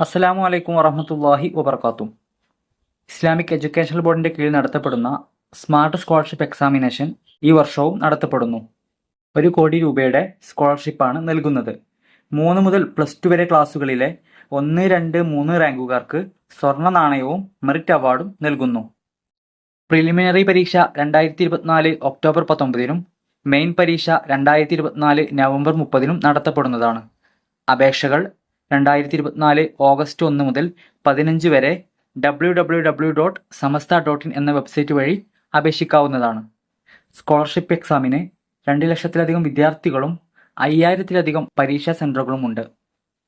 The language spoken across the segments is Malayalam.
അസ്സലാമു അലൈക്കും വറഹമത്തല്ലാഹി വാത്തും ഇസ്ലാമിക് എഡ്യൂക്കേഷണൽ ബോർഡിന്റെ കീഴിൽ നടത്തപ്പെടുന്ന സ്മാർട്ട് സ്കോളർഷിപ്പ് എക്സാമിനേഷൻ ഈ വർഷവും നടത്തപ്പെടുന്നു. ഒരു കോടി രൂപയുടെ സ്കോളർഷിപ്പാണ് നൽകുന്നത്. മൂന്ന് മുതൽ പ്ലസ് ടു വരെ ക്ലാസ്സുകളിലെ ഒന്ന് രണ്ട് മൂന്ന് റാങ്കുകാർക്ക് സ്വർണ നാണയവും മെറിറ്റ് അവാർഡും നൽകുന്നു. പ്രിലിമിനറി പരീക്ഷ രണ്ടായിരത്തി ഇരുപത്തിനാല് ഒക്ടോബർ പത്തൊമ്പതിനും മെയിൻ പരീക്ഷ രണ്ടായിരത്തി ഇരുപത്തിനാല് നവംബർ മുപ്പതിനും നടത്തപ്പെടുന്നതാണ്. അപേക്ഷകൾ രണ്ടായിരത്തി ഇരുപത്തിനാല് ഓഗസ്റ്റ് ഒന്ന് മുതൽ പതിനഞ്ച് വരെ W W W dot Samastha dot in എന്ന വെബ്സൈറ്റ് വഴി അപേക്ഷിക്കാവുന്നതാണ്. സ്കോളർഷിപ്പ് എക്സാമിന് രണ്ട് ലക്ഷത്തിലധികം വിദ്യാർത്ഥികളും അയ്യായിരത്തിലധികം പരീക്ഷാ സെന്ററുകളും ഉണ്ട്.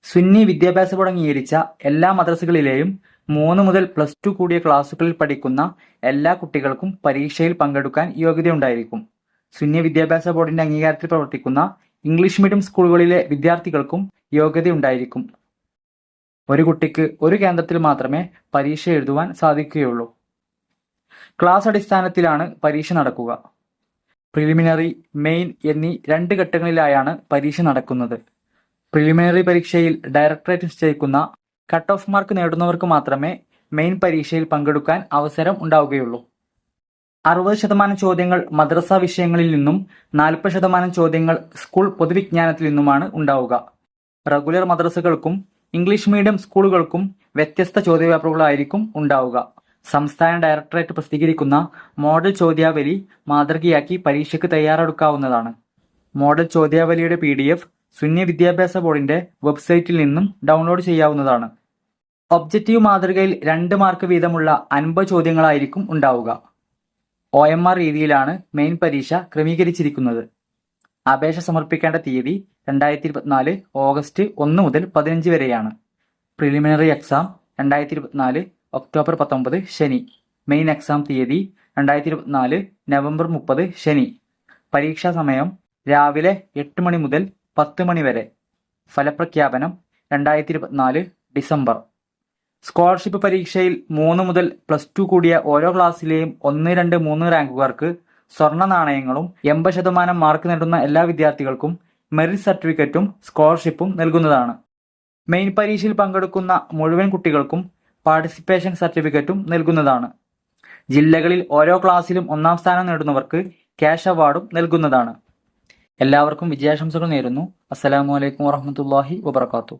സുന്നി വിദ്യാഭ്യാസ ബോർഡ് അംഗീകരിച്ച എല്ലാ മദ്രസകളിലെയും മൂന്ന് മുതൽ പ്ലസ് ടു കൂടിയ ക്ലാസ്സുകളിൽ പഠിക്കുന്ന എല്ലാ കുട്ടികൾക്കും പരീക്ഷയിൽ പങ്കെടുക്കാൻ യോഗ്യതയുണ്ടായിരിക്കും. സുന്നി വിദ്യാഭ്യാസ ബോർഡിന്റെ അംഗീകാരത്തിൽ പ്രവർത്തിക്കുന്ന ഇംഗ്ലീഷ് മീഡിയം സ്കൂളുകളിലെ വിദ്യാർത്ഥികൾക്കും യോഗ്യതയുണ്ടായിരിക്കും. ഒരു കുട്ടിക്ക് ഒരു കേന്ദ്രത്തിൽ മാത്രമേ പരീക്ഷ എഴുതുവാൻ സാധിക്കുകയുള്ളൂ. ക്ലാസ് അടിസ്ഥാനത്തിലാണ് പരീക്ഷ നടക്കുക. പ്രിലിമിനറി മെയിൻ എന്നീ രണ്ട് ഘട്ടങ്ങളിലായാണ് പരീക്ഷ നടക്കുന്നത്. പ്രിലിമിനറി പരീക്ഷയിൽ ഡയറക്ടറേറ്റ് നിശ്ചയിക്കുന്ന കട്ട് ഓഫ് മാർക്ക് നേടുന്നവർക്ക് മാത്രമേ മെയിൻ പരീക്ഷയിൽ പങ്കെടുക്കാൻ അവസരം ഉണ്ടാവുകയുള്ളൂ. അറുപത് ശതമാനം ചോദ്യങ്ങൾ മദ്രസ വിഷയങ്ങളിൽ നിന്നും നാൽപ്പത് ശതമാനം ചോദ്യങ്ങൾ സ്കൂൾ പൊതുവിജ്ഞാനത്തിൽ നിന്നുമാണ് ഉണ്ടാവുക. റെഗുലർ മദ്രസകൾക്കും ഇംഗ്ലീഷ് മീഡിയം സ്കൂളുകൾക്കും വ്യത്യസ്ത ചോദ്യപേപ്പറുകളായിരിക്കും ഉണ്ടാവുക. സംസ്ഥാന ഡയറക്ടറേറ്റ് പ്രസിദ്ധീകരിക്കുന്ന മോഡൽ ചോദ്യാവലി മാതൃകയാക്കി പരീക്ഷയ്ക്ക് തയ്യാറെടുക്കാവുന്നതാണ്. മോഡൽ ചോദ്യാവലിയുടെ പി ഡി എഫ് സുന്നി വിദ്യാഭ്യാസ ബോർഡിന്റെ വെബ്സൈറ്റിൽ നിന്നും ഡൗൺലോഡ് ചെയ്യാവുന്നതാണ്. ഒബ്ജക്റ്റീവ് മാതൃകയിൽ രണ്ട് മാർക്ക് വീതമുള്ള അൻപത് ചോദ്യങ്ങളായിരിക്കും ഉണ്ടാവുക. ഒ എം ആർ രീതിയിലാണ് മെയിൻ പരീക്ഷ ക്രമീകരിച്ചിരിക്കുന്നത്. അപേക്ഷ സമർപ്പിക്കേണ്ട തീയതി രണ്ടായിരത്തി ഇരുപത്തിനാല് ഓഗസ്റ്റ് ഒന്ന് മുതൽ പതിനഞ്ച് വരെയാണ്. പ്രിലിമിനറി എക്സാം രണ്ടായിരത്തി ഇരുപത്തിനാല് ഒക്ടോബർ പത്തൊമ്പത് ശനി. മെയിൻ എക്സാം തീയതി രണ്ടായിരത്തി ഇരുപത്തിനാല് നവംബർ മുപ്പത് ശനി. പരീക്ഷാ സമയം രാവിലെ എട്ട് മണി മുതൽ പത്ത് മണി വരെ. ഫലപ്രഖ്യാപനം രണ്ടായിരത്തി ഇരുപത്തിനാല് ഡിസംബർ. സ്കോളർഷിപ്പ് പരീക്ഷയിൽ മൂന്ന് മുതൽ പ്ലസ് ടു കൂടിയ ഓരോ ക്ലാസ്സിലെയും ഒന്ന് രണ്ട് മൂന്ന് റാങ്കുകാർക്ക് സ്വർണ നാണയങ്ങളും എൺപത് ശതമാനം മാർക്ക് നേടുന്ന എല്ലാ വിദ്യാർത്ഥികൾക്കും മെറിറ്റ് സർട്ടിഫിക്കറ്റും സ്കോളർഷിപ്പും നൽകുന്നതാണ്. മെയിൻ പരീക്ഷയിൽ പങ്കെടുക്കുന്ന മുഴുവൻ കുട്ടികൾക്കും പാർട്ടിസിപ്പേഷൻ സർട്ടിഫിക്കറ്റും നൽകുന്നതാണ്. ജില്ലകളിൽ ഓരോ ക്ലാസ്സിലും ഒന്നാം സ്ഥാനം നേടുന്നവർക്ക് ക്യാഷ് അവാർഡും നൽകുന്നതാണ്. എല്ലാവർക്കും വിജയാശംസകൾ നേരുന്നു. അസ്സലാമു അലൈക്കും വറഹമത്തല്ലാഹി വബർക്കാത്തു